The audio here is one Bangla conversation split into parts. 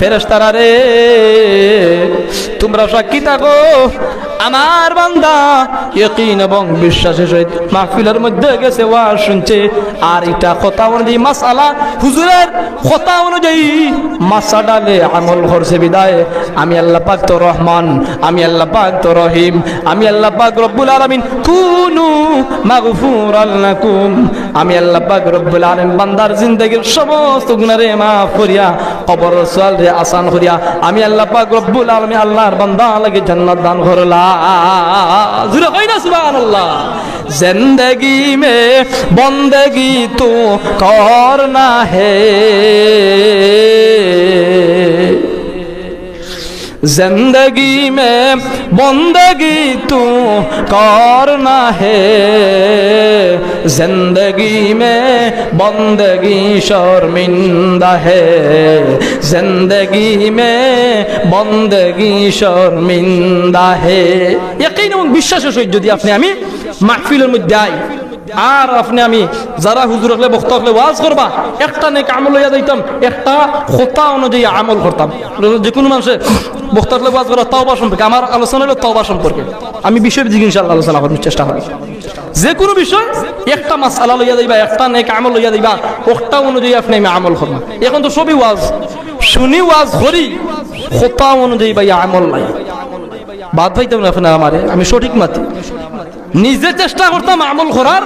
ফেরেশতারা রে, তোমরা সাক্ষী থাকো? আমার বান্দা ইয়কিন এবং বিশ্বাসের সহিত মাহফিলের মধ্যে গেছে, ওয়া শুনছে। আর এটা কথা অনুযায়ী, মাসালা, হুজুরের কথা অনুযায়ী মাসা ডালে আমল করছে বিদায়। আমি আল্লাহ পাক তো রহমান, আমি আল্লাহ পাক তো রহিম, আমি আল্লাহ পাক রব্বুল আলামিন, কুনু মাগফুরাল লাকুম। আমি আল্লাহ পাক রব্বুল আলামিন, বান্দার জিন্দেগীর সমস্ত গুনারে মাফ করিয়া কবর সাল রে আসান করিয়া আমি আল্লাহ পাক রব্বুল আলামিন আল্লাহর বান্দা লাগে জান্নাত দান করলা জুরে কই না সুবহানাল্লাহ? জিন্দেগি মে বন্দেগি তো করনা হে। जिंदगी में बंदगी तू करना है जिंदगी में बंदगी शर्मिंदा है जिंदगी में बंदगी शर्मिंदा है यकीन এবং বিশ্বাসের সহিত যদি আপনি আমি মাহফিলের মধ্যে আই আর আপনি আমি, যারা হুজুর হলে বক্তা হলে ওয়াজ করবা, একটা নেক আমল লইয়া দিতাম একটা খোতা অনুযায়ী আমল করতাম। যে কোনো মানুষের বক্তা হলে ওয়াজ করা তওবা সম্পর্কে, আমার আলোচনা হলো তওবা সম্পর্কে। আমি বিষয়ের দিকে আলোচনা করার চেষ্টা করি যে কোনো বিষয়, একটা মাসালা লইয়া দিবা একটা নেক আমল লইয়া দিবা একটা অনুযায়ী আপনি আমি আমল করবা। এখন তো সবই ওয়াজ। শুনি ওয়াজ করি, খোতা অনুযায়ী ভাই আমল নাই। বাদ পাইতাম না আপনার আমারে, আমি সঠিক মাতি। নিজে চেষ্টা করতাম আমল করার,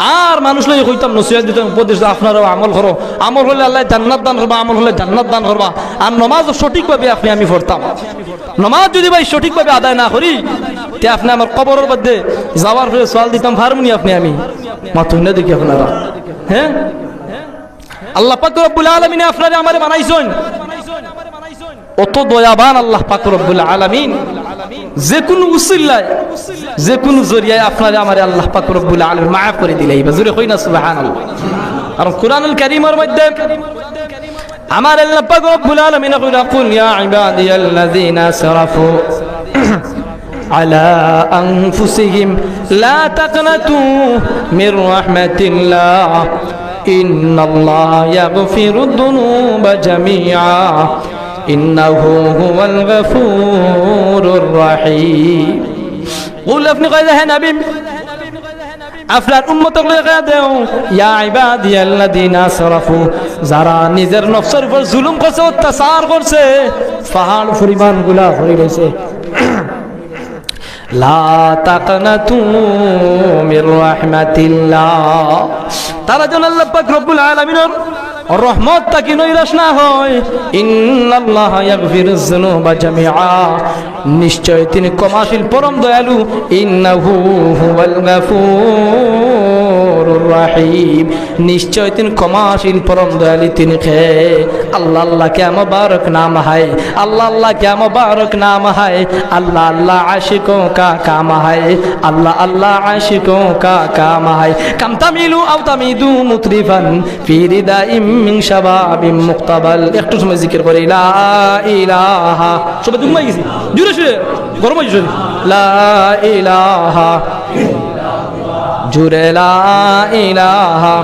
আর মানুষ লাগে কইতাম, নসিহত দিতাম, উপদেশ আপনারাও আমল করো। আমল হলে আল্লাহ জান্নাত দান করবা, আমল হলে জান্নাত দান করবা। আর নমাজ সঠিকভাবে আপনি আমি পড়তাম। নমাজ যদি ভাই সঠিকভাবে আদায় না করি, তে আপনি আমার কবরের মধ্যে যাওয়ার ফলে সওয়াল দিতাম পারমুনি আপনি আমি? মাতুন না দেখি আপনারা। হ্যাঁ? আল্লাহ পাক রব্বুল আলামিন আপনারা আমারে বানাইছেন। অত দয়াবান আল্লাহ পাক রব্বুল আলামিন। যে কোনো উসিল্লায় যে কোনো জরিয়ায় আপনারে আমারে আল্লাহ পাক রব্বুল আলামিন মাফ করে দিলে এইবার জোরে কই না সুবহানাল্লাহ আর কোরআনুল কারীমের মধ্যে আমার আল্লাহ পাক রব্বুল আলামিন কইরা কুল ইয়া ইবাদিয়াল্লাযিনা আসরাফু على أنفسهم لا تقنطوا من رحمة الله إن الله يغفر الذنوب جميعا إنه هو الغفور الرحيم বললে আপনি কয় যে হ্যাঁ নাবিম আপনার উন্মত দেও সরফু, যারা নিজের নফসের উপর জুলুম করছে, অত্যাচার করছে, পাহাড় পরিমাণগুলা হয়ে গেছে। তারা যেন আল্লাহ রব্বুল আলমিনের রহমত তাকে নৈরাশ না হয়। নিশ্চয় তিনি ক্ষমাশীল পরম দয়ালু। ইন্নাহু হুয়াল গফুরুর নিশ্চয় তিন ক্ষমাসীন, পরম দয়ালি তিনি খে আল্লাহ আল্লাহ কে মোবারক নাম হায়। আল্লাহ আল্লাহ কে মোবারক নাম হায়। আল্লাহ আল্লাহ আশিকো কা কাম হায়। আল্লাহ আল্লাহ আশিক কা কাম হায়। কাম তামিলু আও তামিদু মুতরিফান ফি রিদাইম মিন শাবাবিম মুক্তাবাল। একটু সময় জিকির করে। লা ইলাহা। সবাই দুমাই গেছি। জুরে শুয়ে গরম হয়েছে লা ইলাহা। জুড়ে লা ইলাহা